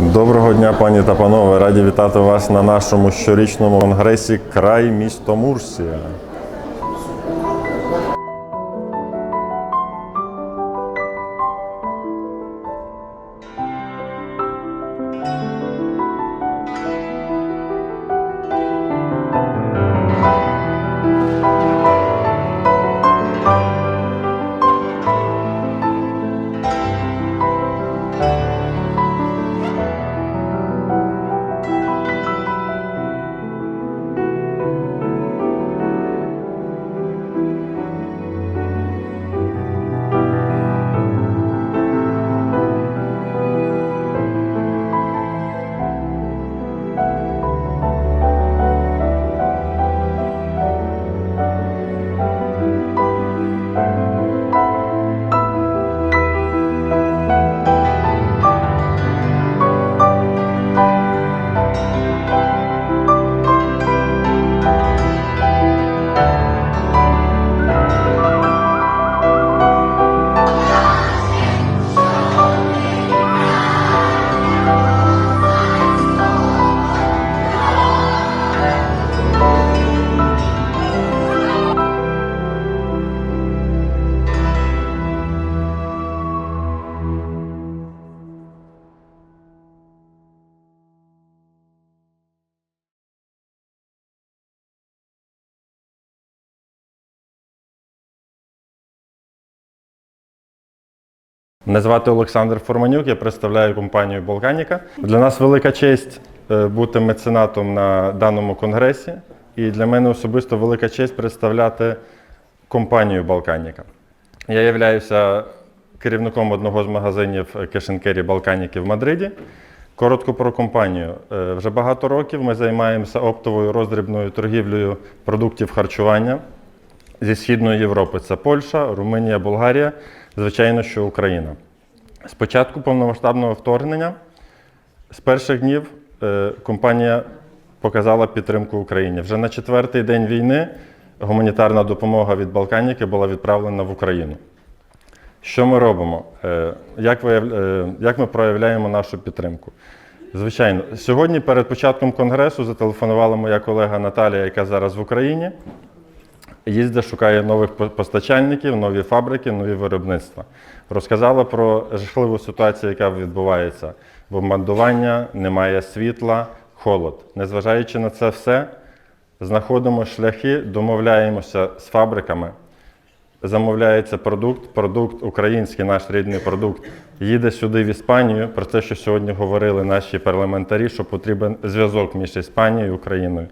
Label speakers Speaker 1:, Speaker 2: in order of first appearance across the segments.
Speaker 1: Доброго дня, пані та панове. Раді вітати вас на нашому щорічному конгресі Край місто Мурсія. Мене звати Олександр Форманюк, я представляю компанію Болганіка. Для нас велика честь е, бути меценатом на даному конгресі, і для мене особисто велика честь представляти компанію Балканіка. Я являюся керівником одного з магазинів кешенкері Балканіки в Мадриді. Коротко про компанію. Е, Вже багато років ми займаємося оптовою роздрібною торгівлею продуктів харчування зі Східної Європи. Це Польща, Румунія, Болгарія, звичайно, що Україна. З початку повномасштабного вторгнення, з перших днів, е, компанія показала підтримку Україні. Вже на четвертий день війни гуманітарна допомога від Балканіки була відправлена в Україну. Що ми робимо? Е, Як, е, як ми проявляємо нашу підтримку? Звичайно, сьогодні перед початком конгресу зателефонувала моя колега Наталія, яка зараз в Україні. Їздить, шукає нових постачальників, нові фабрики, нові виробництва. Розказала про жахливу ситуацію, яка відбувається. Бомбардування, немає світла, холод. Незважаючи на це все, знаходимо шляхи, домовляємося з фабриками. Замовляється продукт, продукт український, наш рідний продукт, їде сюди в Іспанію. Про те, що сьогодні говорили наші парламентарі, що потрібен зв'язок між Іспанією і Україною.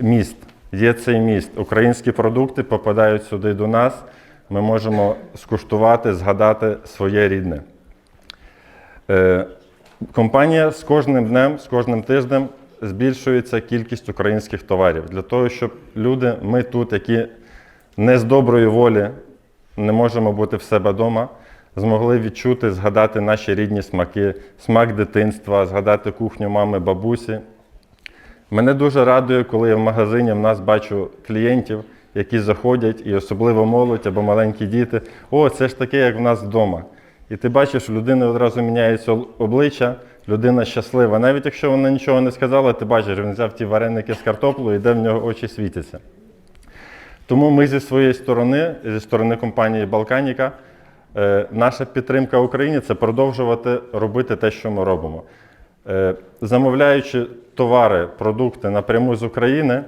Speaker 1: Міст. Є цей міст. Українські продукти попадають сюди до нас. Ми можемо скуштувати, згадати своє рідне. Е, Компанія з кожним днем, з кожним тижнем збільшується кількість українських товарів для того, щоб люди, ми тут, які не з доброї волі не можемо бути в себе вдома, змогли відчути, згадати наші рідні смаки, смак дитинства, згадати кухню мами, бабусі. Мене дуже радує, коли я в магазині в нас бачу клієнтів, які заходять, і особливо молодь або маленькі діти. О, це ж таке, як в нас вдома. І ти бачиш, у людини одразу міняється обличчя, людина щаслива. Навіть якщо вона нічого не сказала, ти бачиш, він взяв ті вареники з картоплею, і де в нього очі світяться. Тому ми зі своєї сторони, зі сторони компанії Балканіка, е, наша підтримка Україні це продовжувати робити те, що ми робимо. Е, Замовляючи товари, продукти напряму з України,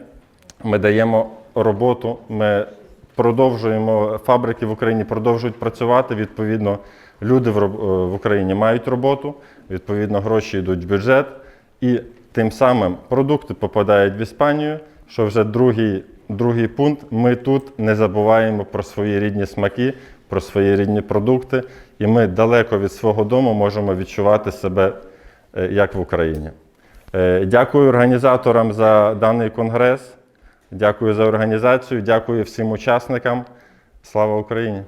Speaker 1: ми даємо роботу, ми продовжуємо, фабрики в Україні продовжують працювати. Відповідно, люди е, в Україні мають роботу, відповідно, гроші йдуть в бюджет, і тим самим продукти попадають в Іспанію, що вже другий, другий пункт. Ми тут не забуваємо про свої рідні смаки, про свої рідні продукти, і ми далеко від свого дому можемо відчувати себе як в Україні. Е, Дякую організаторам за даний конгрес. Дякую за організацію, дякую всім учасникам. Слава Україні!